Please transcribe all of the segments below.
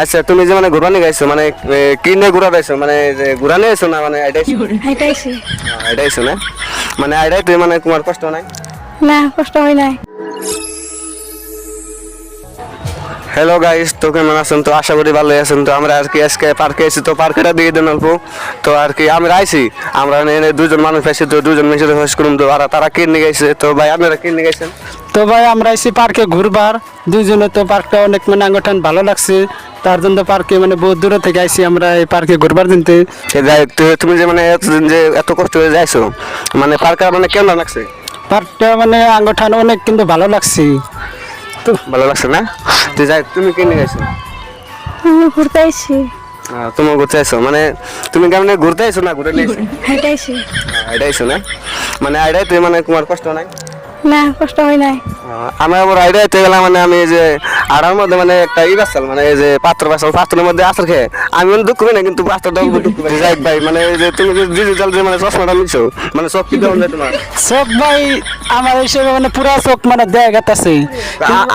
আচ্ছা তুমি যে মানে ঘুরানি গাইছো মানে কি নিয়ে ঘুরা গাইছো মানে ঘুরানি আইছো না মানে এটাই না? মানে এটাই তুই মানে তোমার কষ্ট নাই? না কষ্ট হয় নাই। হ্যালো গাইস তো কেমন আছেন? তো আশা করি ভালোই আছেন। তো আমরা আর কি আজকে পার্কে এসেছি তো পার্কেটা দিয়ে দেন অল্প। তো আর কি আমরা আইছি। আমরা দুজন মানুষ আইছি তো দুজন মিশে হোস করুন। তো আর তারা কিনে গেছে তো ভাই আপনারা কিনে গেছেন তো ভাই আমরা এসে পার্কে ঘুরবার। দুইজনে তো পার্কটা অনেক মানে আঙ্গঠান ভালো লাগছে। তার জন্য পার্কে মানে বহুত দূরে থেকে আইসি আমরা এই পার্কে ঘুরবার দিনতে। যাই তো তুমি যে মানে এতদিন যে এত কষ্ট করে যাইছো মানে পার্কে মানে কেমন লাগছে? পার্কটা মানে আঙ্গঠান অনেক কিন্তু ভালো লাগছে। তো ভালো লাগছে না? তো যাই তুমি কিনে গেছো আমি ঘুরতে আইছি। আহ, তুমি ঘুরতে আইছো মানে তুমি কেমন ঘুরতে আইছো না ঘুরে নিয়েছো হাইটাইছি এটাই আইছো না? মানে আইডাই তুই মানে তোমার কষ্ট নাই? না কষ্ট হয় নাই। আমি আবার আইডিয়াতে গেলাম মানে আমি যে আড়ার মধ্যে মানে একটা ই বাসাল মানে এই যে পাত্র বাসাল পাত্রের মধ্যে আসার খেয়ে আমি মানে দুঃখ না কিন্তু পাত্রটা দুঃখ পাই যাই ভাই মানে এই যে তুমি যে ডিজিটাল যে মানে চশমাটা নিছো মানে সব কি কেমন তোমার? চোখ ভাই আমার হিসেবে মানে পুরা চোখ মানে দেয়া গেতাছে।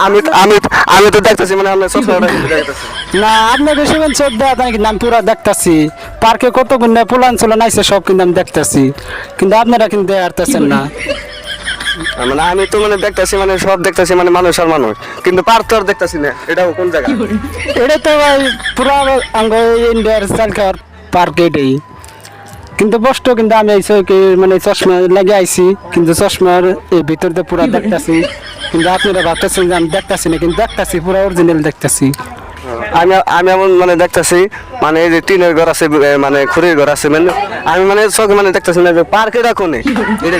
আমি আমি তো- আমি তো দেখতেছি মানে চশমাটা দেখতেছি। না আপনার হিসেবে চোখ তাই কিন্তু আমি পুরা দেখতাছি। পার্কে কত গুণে পোলান চলান আইসে সব কিন্তু আমি দেখতাছি। কিন্তু আপনারা কিন্তু দেয়া হারতেছেন না। মানে আমি তো মানে দেখতেছি মানে সব দেখতেছি মানে মানুষ আর মানুষ, কিন্তু পার তো আর দেখতেছি না, এটাও কোন জায়গা? এটা তো ভাই পুরা আঙ্গ ইন্ডিয়ার চালকার পার্ক এটাই। কিন্তু কষ্ট কিন্তু আমি আইসি কি মানে চশমা লাগে আইছি, কিন্তু চশমার এই ভিতর দিয়ে পুরা দেখতাছি। কিন্তু আপনারা ভাবতেছেন যে আমি দেখতাছি না, কিন্তু দেখতাছি, পুরা অরিজিনাল দেখতাছি। আমি আমি এমন মানে দেখতেছি মানে এই যে টিনের ঘর আছে মানে খুঁড়ির ঘর আছে মানে আমি মানে চোখে মানে দেখতেছি না যে পার্ক এটা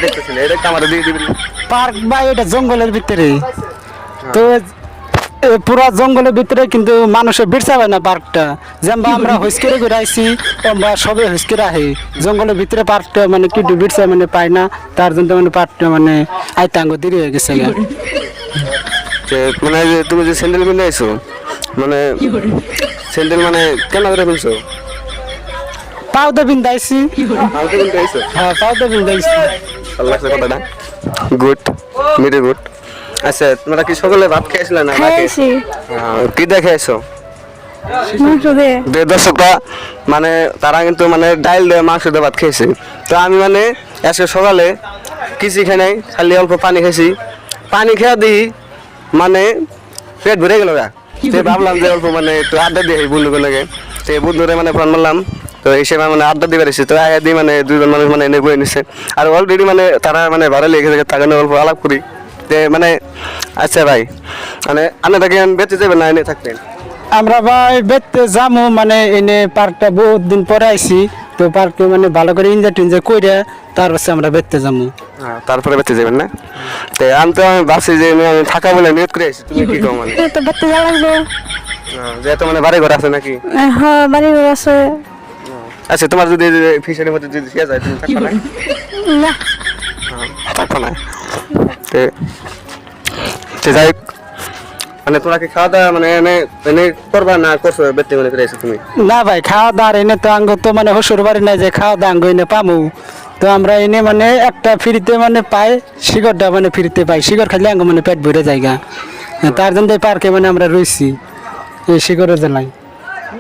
দেখতেছি না এটা আমার দিয়ে দিবেন পার্ক বা এটা জঙ্গলের ভিতরে তো পুরা জঙ্গলের ভিতরে কিন্তু মানুষের বিরসা হয় না পার্কটা। যেমন আমরা হুইস্কেরে ঘুরে আইসি বা সবে হুইস্কেরে আহে। জঙ্গলের ভিতরে পার্কটা মানে কি বিরসা মানে পায় না তার জন্য মানে পার্কটা মানে আইতাঙ্গ দেরি হয়ে গেছে মানে তুমি যে স্যান্ডেল কিনে আইছো মানে স্যান্ডেল মানে কেন করে আমি তো কিনতে আইছো হ্যাঁ পাউদা বিন্দাইছি ভালো লাগছে কথাটা। গুড মিরি গুড আচ্ছা তোমরা কি সকালে ভাত খেয়েছিলে না আহ, কি দেখে দর্শকরা মানে তারা কিন্তু মানে ডাইল দিয়ে মাংস দিয়ে ভাত খেয়েছে তো আমি মানে আজকে সকালে কিছু খাই নাই খালি অল্প পানি খাইছি। পানি খেয়া দিই মানে পেট ভরে গেল তো ভাবলাম যে অল্প মানে একটু আড্ডা দিয়ে বন্ধুকে লাগে। তো এই বন্ধুরে মানে ফোন মারলাম, তো এই মানে আড্ডা দিবার বেরিয়েছে তো আগে দিয়ে মানে দুজন মানুষ মানে এনে বয়ে নিছে। আর অলরেডি মানে তারা মানে ভালো লেগে থাকে, তাকে অল্প আলাপ করি। যে মানে আচ্ছা ভাই মানে আপনারা কি বেঁচে যাবেন না, এনে থাকবেন। আমরা ভাই বেতে যামু মানে এনে পার্কটা বহুত দিন পরে আইছি তো পার্কে মানে ভালো করে এনজয় টেনজয় করে তার হচ্ছে আমরা বেতে যামু। হ্যাঁ, তারপরে বেঁচে যাবেন না? তো আমি তো আমি ভাবছি যে আমি থাকা বলে নিয়ত করে আছি তুমি কি কো মানে? তো বাড়তে যা লাগবে। হ্যাঁ, যে তো মানে বাড়ি ঘর আছে নাকি? হ্যাঁ বাড়ি ঘর আছে। আচ্ছা তোমার যদি ফিশারির মধ্যে যদি শেষ যায় তুমি থাকবে না? না। হ্যাঁ, থাকবে না। তো তো যাই হোক, মানে তোরা কি খাওয়া দাওয়া মানে এনে এনে করবা না করছ বেতে মনে করে তুমি? না ভাই খাওয়া দাওয়ার এনে তো আঙ্গ তো মানে হসুর বাড়ি নাই যে খাওয়া দাওয়া আঙ্গ এনে পামু। তো আমরা এনে মানে একটা ফ্রিতে মানে পাই শিকড়টা মানে ফ্রিতে পাই। শিকড় খাইলে আঙ্গ মানে পেট ভরে জায়গা তার জন্য পার্কে মানে আমরা রইছি এই শিকড়ের জেলায়।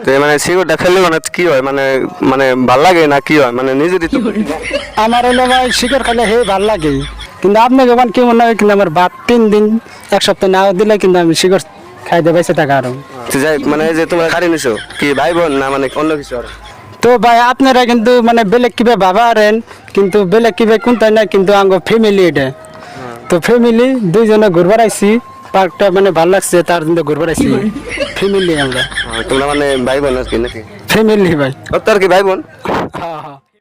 তো মানে সিগারেটটা খেলে মানে কি হয়? মানে মানে ভালো লাগে না কি হয়? মানে নিজেরই তো আমার হলো ভাই শিকড় খাইলে হে ভালো লাগে। কিন্তু আপনাকে মানে কেমন লাগে? কিন্তু আমার বাপ তিন দিন এক সপ্তাহ না দিলে কিন্তু আমি শিকড় খাইতে পাইছে টাকা আরও। যাই মানে যে তোমরা গাড়ি নিছো কি ভাই বোন না মানে অন্য কিছু আর? তো ভাই আপনারা কিন্তু মানে বেলেগ কিবা ভাবা আরেন কিন্তু বেলেগ কিবা কোনটাই না কিন্তু আঙ্গ ফ্যামিলি এটা। তো ফ্যামিলি দুইজনে ঘুরবার আইছি পার্কটা মানে ভালো লাগছে তার জন্য ঘুরবার আইছি ফ্যামিলি আমরা। তোমরা মানে ভাই বোন আর কি নাকি? ফ্যামিলি ভাই। তোর কি ভাই বোন?